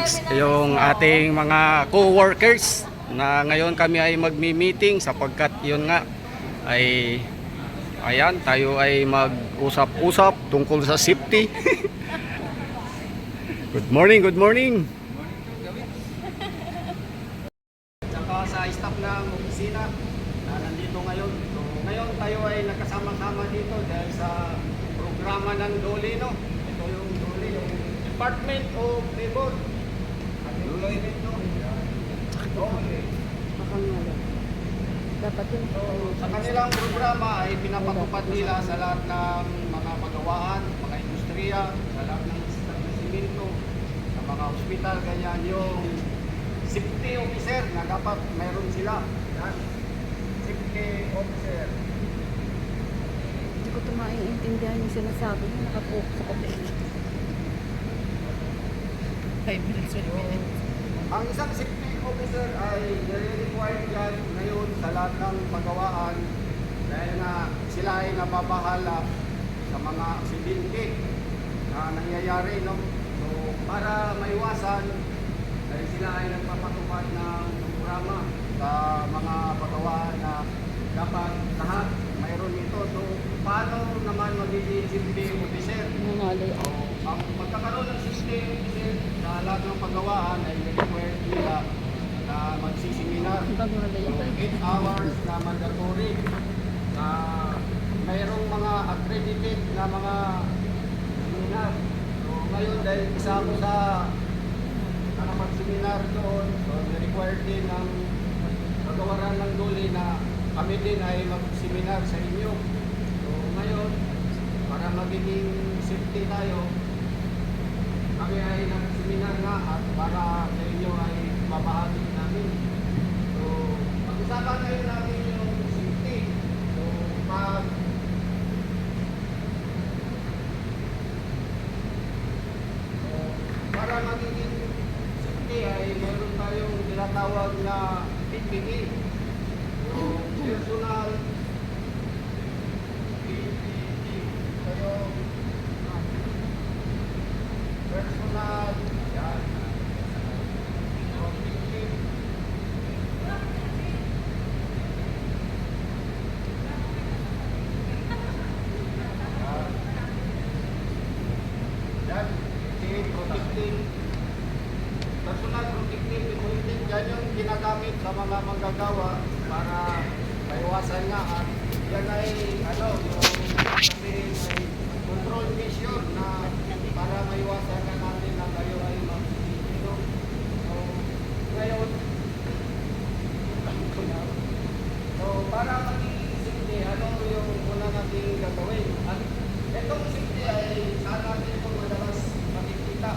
Gawiks, yung ating mga co-workers na ngayon kami ay magmi-meeting sapagkat yun nga ay ayan tayo ay mag-usap-usap tungkol sa safety. good morning, good morning. Saka sa staff ng opisina na nandito ngayon. So, ngayon tayo ay nakasama-sama dito dahil sa programa ng DOLE, no? Ito yung DOLE, Department of Labor. At yung no? DOLE. Dapat yun. So, sa kanilang programa ay pinapatupad nila sa lahat ng mga pagawaan, mga industriya, sa lahat ng establishmento, sa mga ospital, ganyan yung safety officer na dapat mayroon sila. Yan. Safety officer. Hindi ko ito maiintindihan yung sinasabi niya. Nakapokus ako. Five minutes, 20 minutes. Ang isang safety officer ay nire-required yan ngayon sa lahat ng pagawaan dahil nga sila ay nababahala sa mga aksidente na nangyayari. No? So, para maiwasan, dahil sila ay nagpapatupad ng programa sa mga pagawaan na dapat lahat mayroon ito. So, paano naman magiging safety officer? So, ang pagkakaroon ng system officer sa lahat ng pagawaan ay required nila Nangalay So, 8 hours na mandatory na mayroong mga accredited na mga seminar. So, ngayon dahil isa ako sa nakapag-seminar doon, so required din ng pagawaran ng duli na kami din ay mag-seminar sa inyo. So, ngayon, para magiging safety tayo, kami ay nag-seminar nga at para sa inyo ay mabahagi namin. So, pag-usapan ngayon natin yung safety. So, pag So, para magiging safety ay meron tayong tinatawag na PPE. Yung personal PPE. So, yung personal yan. So, PPE. Yan. Yan, yung protecting, personal protective equipment, yan yung ginagamit sa mga manggagawa para maiwasan nga at yan ay ano, yung ay control measure na para maiwasan nga natin na kayo ay mag-sino. So, ngayon, so para safety, ano yung una nating gagawin? At itong safety ay saan natin ito madalas makikita.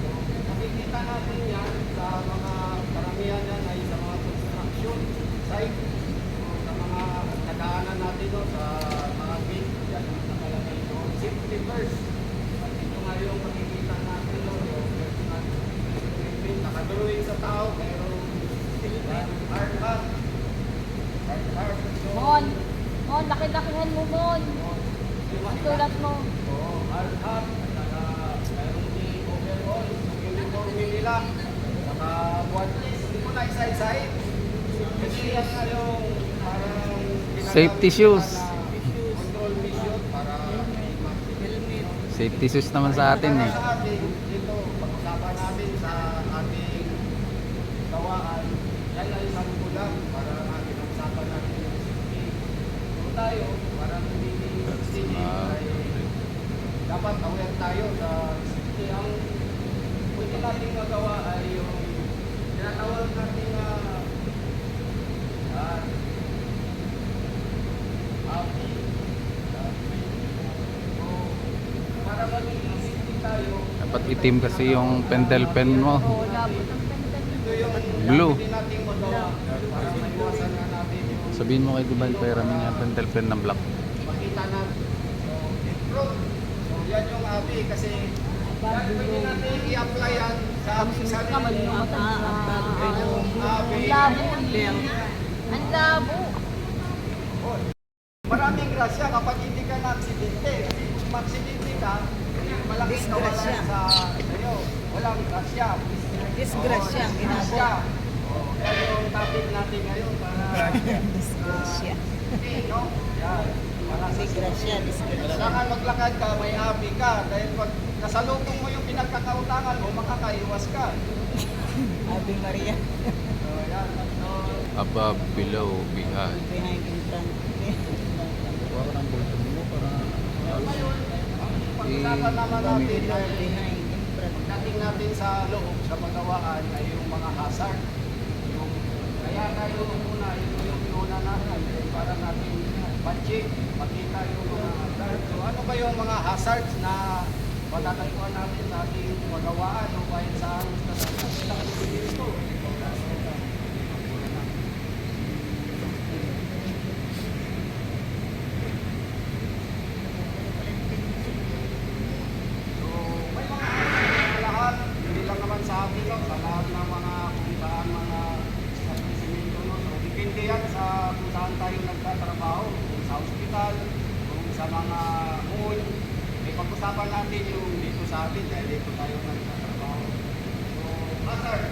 So, makikita natin yan sa mga karamihan yan ay sa mga construction site. So, sa mga nadaanan natin no, sa mga gate, yan ang nakalagay doon. Safety first. At ito nga yung makikita natin no, yung personal equipment. Nakadrawing sa tao, pero hard hat. Hard hat. So, Mon! Mon, laki-lakihan mo, Mon! Ang sulat mo. Oo, hard hat, at saka mayroong di overall, uniform nila, saka hindi mo na isa-isahin. Kasi yan nga yung parang Safety shoes. na Control mission para Safety shoes naman sa atin eh. Sa atin, dito, pag-usapan natin sa ating gawaan, yan ay isang kulang para natin usapan natin yung safety. Kung tayo, para safety ay dapat aware tayo sa safety. Ang pwede natin magawa ay yung tinatawag natin na ah, happy. So, para magiging safety tayo, Dapat itim kasi yung pentel pen mo. Blue. nating na Sabihin mo kay Duban, pahiramin niya pentel pen ng black. makita natin. So. So, yan yung abi kasi pwede natin i-apply yan sa ating sarili. Abi. Ang labo. Ang labo. Maraming grasya kapag hindi ka na-aksidente. Kung ma-aksidente ka, eh, malaking kawalan sa sa'yo. walang grasya. Disgrasya ang Grasya. ginagawa. Oh, yan yung topic natin ngayon para Disgrasya. Okay, no? Yan. Para Disgrasya, disgrasya. Kailangan maglakad ka, may abi ka. Dahil pag nasalubong mo yung pinagkakautangan mo, makakaiwas ka. Ave Maria. So, yan. So, Above, below, behind. Behind in front. Parang bultong mo, parang... ngayon, ang pag-usapan naman natin ay Behind in front. pagdating natin sa loob, sa magawaan ay yung mga hazard. Yung, kaya tayo muna, yun yung inuna natin eh, para natin budget, makita yung mga hazard. So ano ba yung mga hazards na matatagpuan natin sa ating magawaan o kahit sa sa dito? So, may mga sa lahat, hindi lang naman sa atin, no? sa lahat ng mga kung saan mga establishmento. No? So, depende yan sa kung saan tayo nagtatrabaho, kung sa hospital, kung sa mga mall. May pag-usapan natin yung dito sa atin dahil dito tayo nagtatrabaho. So, hazard.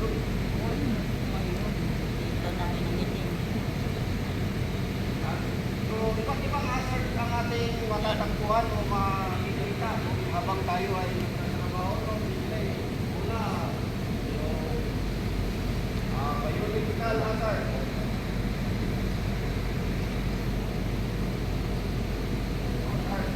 Yun. Kita namin ang itim. So, iba't ibang hazard ang ating matatagpuan o makikita habang tayo ay nagtatrabaho. No? Siyempre, Una, yung uh, biological hazard. Hazard.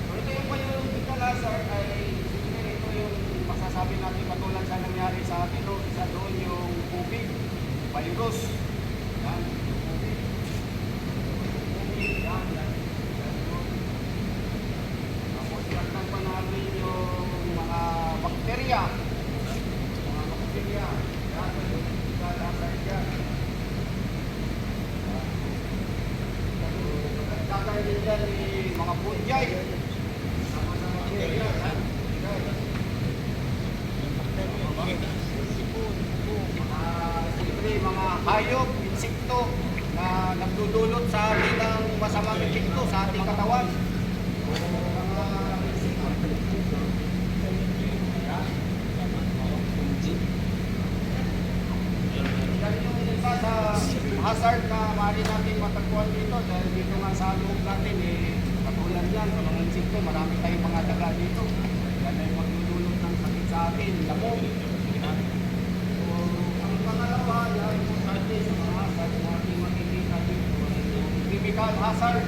So, ito yung biological hazard ay siyempre ito yung masasabi natin katulad sa nangyari sa atin no? isa doon yung COVID, virus. Yan, yung COVID. COVID, yan, yan. Yan yun. Tapos dagdag pa natin yung mga bakterya. Mga bakterya. Yan, biological hazard yan. Dagdag din yan yung mga mga siyempre mga hayop, insekto na nagdudulot sa atin ng masamang epekto sa ating katawan. O, mga insekto. Yan yung isa sa hazard na maaari natin matagpuan dito dahil dito nga sa loob natin eh katulad yan sa mga insekto marami tayong mga daga dito. Yan ay magdudulot ng sakit sa atin, lamog. So, ang pangalawa, yan po sa mga hazard na ating makikita dito chemical hazard.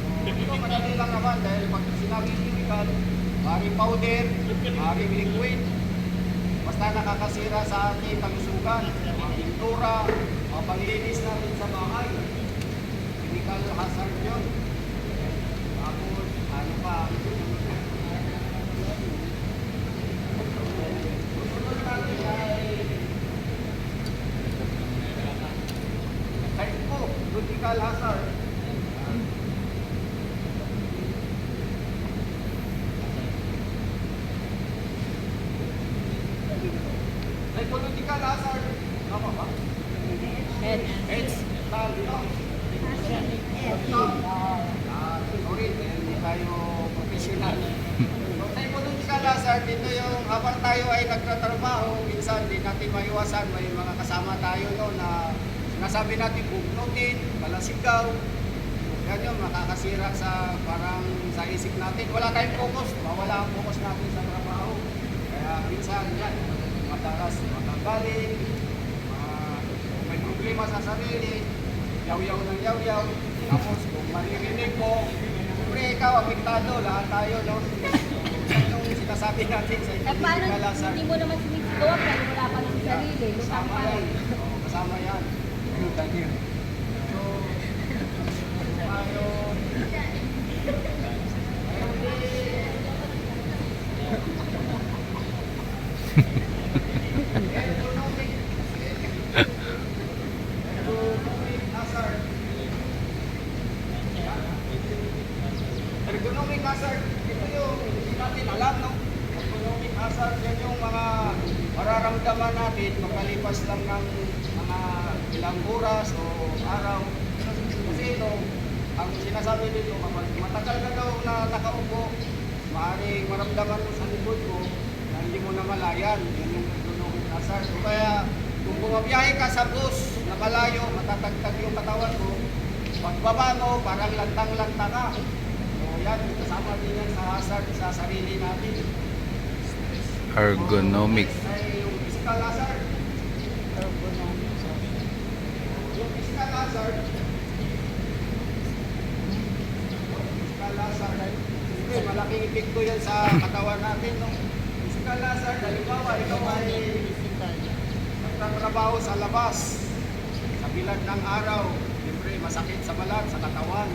So, ito madali lang naman dahil pag sinabi chemical, maaaring powder, maaaring liquid, basta nakakasira sa ating kalusugan, mga pintura, mga panglinis natin sa bahay. Chemical hazard yun. Tapos, ano pa? Critical hazard. Professional. So, psychological hazard, ito yung habang tayo ay nagtatrabaho, minsan di natin maiwasan, may mga kasama tayo no, na sinasabi natin bugnutin, palasigaw. Yan yung makakasira sa parang sa isip natin. Wala tayong focus, mawala ang focus natin sa trabaho. Kaya minsan yan, madalas makagaling, ma- kung may problema sa sarili, yaw-yaw ng yaw-yaw. Tapos kung maririnig mo, siyempre ikaw, apektado, lahat tayo, no? Yan yung sinasabi natin sa Eh, paano, hindi mo naman sinisigaw pero wala pa ng sarili. Kasama yan. kasama yan. Thank you. So, tayo... Economic. Economic hazard. Ergonomic hazard, ito yung hindi natin alam, no? Economic hazard, yan yung mga mararamdaman natin magkalipas lang ng mga ilang oras o araw. Kasi ito, ang sinasabi dito, kapag matagal ka daw na nakaupo, maaaring maramdaman mo sa likod mo na hindi mo na malayan. Yan yung nagdunong asar. So kaya, kung bumabiyahe ka sa bus na malayo, matatagtag yung katawan mo, pagbaba mo, parang lantang-lanta ka. Yan, kasama din yan sa hazard sa sarili natin. Ergonomic. Ay, yung physical hazard. Ergonomic. Yung physical hazard, physical hazard, siyempre malaking epekto yan sa katawan natin. No? Physical hazard, halimbawa, ikaw ay nagtatrabaho sa labas, sa bilad ng araw, siyempre masakit sa balat, sa katawan.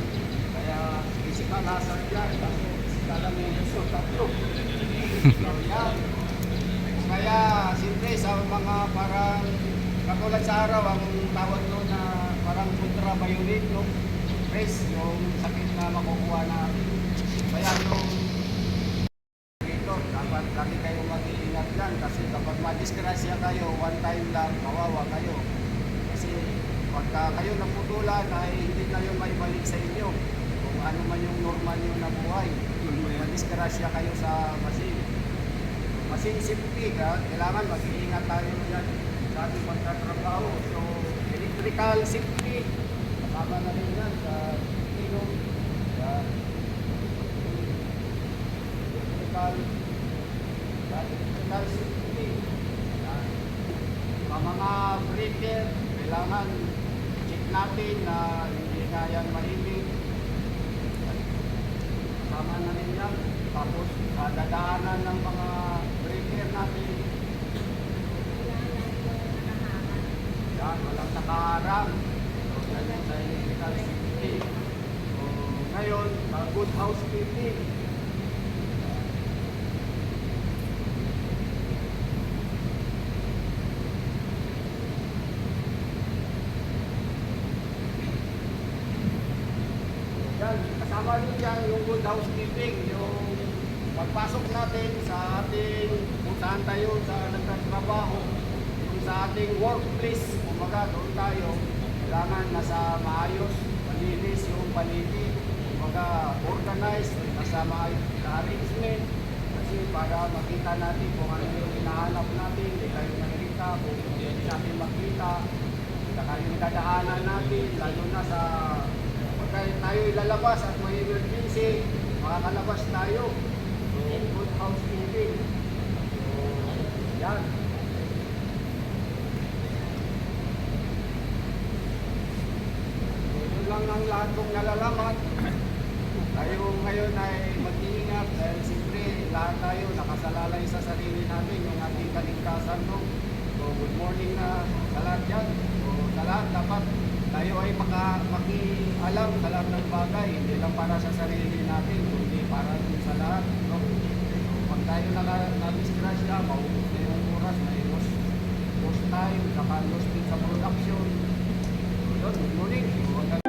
Kaya siyempre sa mga parang katulad sa araw, ang tawag doon na parang ultraviolet, no? Rays, yung sakit na makukuha natin. Kaya yung dito, dapat lagi kayo mag-iingat lang kasi kapag madisgrasya kayo, one time lang, kawawa kayo. Kasi pagka kayo naputulan ay hindi kayo maibalik sa inyo ano man yung normal nyo na buhay. Madisgrasya kayo sa. Machine safety, ka, kailangan mag-iingat tayo yan sa ating pagtatrabaho. So, electrical safety, kasama na rin yan sa ilong, sa electrical electrical safety. Yan. Ang mga breaker, kailangan check natin na hindi na yan mahilig. Tama na rin yan. Tapos, sa dadaanan ng mga breaker natin, yan, walang nakaharang. So, sa electrical safety. So, ngayon, good housekeeping, Yan, kasama rin yan yung good housekeeping, yung pagpasok natin sa ating, kung saan tayo sa nagtatrabaho, yung sa ating workplace, kumbaga doon tayo, kailangan nasa maayos, malinis yung paligid, kumbaga organized, nasa maayos arrangement, kasi para makita natin kung ano yung hinahanap natin, hindi tayo nakikita, kung hindi natin makita, saka yung dadaanan natin, lalo na sa pagka tayo ilalabas at may emergency, makakalabas tayo. So, good housekeeping. Yan. Yun lang ang lahat kong. Tayo ngayon ay mag-iingat dahil siyempre lahat tayo nakasalalay sa sarili natin yung ating kaligtasan. No? Good morning sa lahat yan. So, sa dapat tayo ay maka, makialam sa lahat ng bagay, hindi lang para sa sarili natin, para sa lahat. No? So, pag tayo naka, na-disgrasya, maubos na yung oras, may loss, loss time, saka loss din sa production. So, yun, morning. So, hanggang